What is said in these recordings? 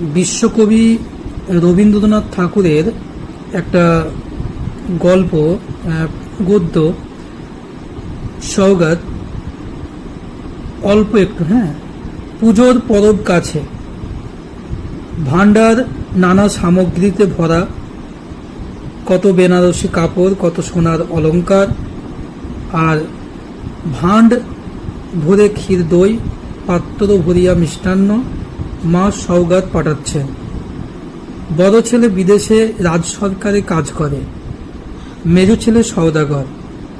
বিশ্বকবি রবীন্দ্রনাথ ঠাকুরের একটা গল্প গদ্য সৌগাত অল্প একটু হ্যাঁ পুজোর পরব কাছে। ভান্ডার নানা সামগ্রীতে ভরা, কত বেনারসি কাপড়, কত সোনার অলঙ্কার আর ভাণ্ড ভরে ক্ষীর দই পাত্র ভরিয়া মিষ্টান্ন মা সৌগাত পাঠাচ্ছেন বড় ছেলে বিদেশে রাজ সরকারে কাজ করে। মেজো ছেলে সৌদাগর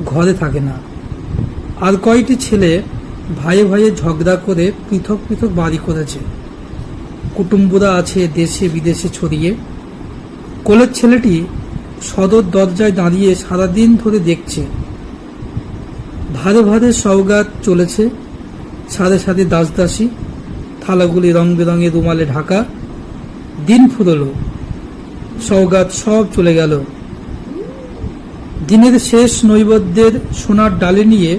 ঘরে থাকে না। আর কয়টি ছেলে ভাইয়ে ভাইয়ে ঝগড়া করে পৃথক পৃথক বাড়ি করেছে। কুটুম্বরা আছে দেশে বিদেশে ছড়িয়ে। কোলের ছেলেটি সদর দরজায় দাঁড়িয়ে সারাদিন ধরে দেখছে। ভারে ভারে সৌগাত চলেছে সাড়ে সাথে দাসদাসী থালাগুলি রং বেরঙের রুমালে ঢাকা। দিন ফুরলো। সৌগাত সব চলে গেল। দিনের শেষ নৈবদ্যের সোনার ডালে নিয়ে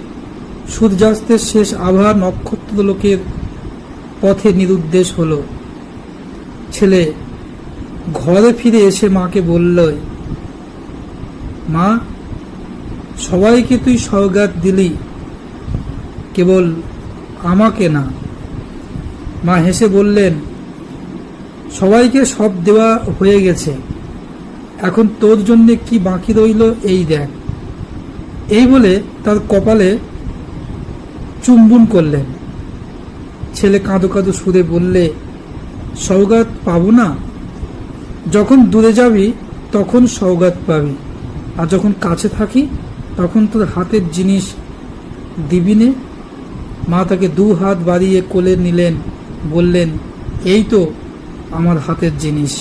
সূর্যাস্তের শেষ আভা নক্ষত্র লোকের পথে নিরুদ্দেশ হলো। ছেলে, ঘরে ফিরে এসে মাকে বলল, মা, সবাইকে তুই সৌগাত দিলি। কেবল আমাকে না। মা হেসে বললেন, সবাইকে সব দেওয়া হয়ে গেছে। এখন তোর জন্য কি বাকি রইল এই দেখ। এই বলে তার কপালে চুম্বন করলেন। ছেলে কাঁদো কাঁদো সুরে বললে সৌগাত পাবো না? যখন দূরে যাবি, তখন সৌগাত পাবি। আর যখন কাছে থাকি, তখন তোর হাতের জিনিস দিবি নে। মা তাকে দু হাত বাড়িয়ে কোলে নিলেন। বললেন এই তো আমার হাতের জিনিস।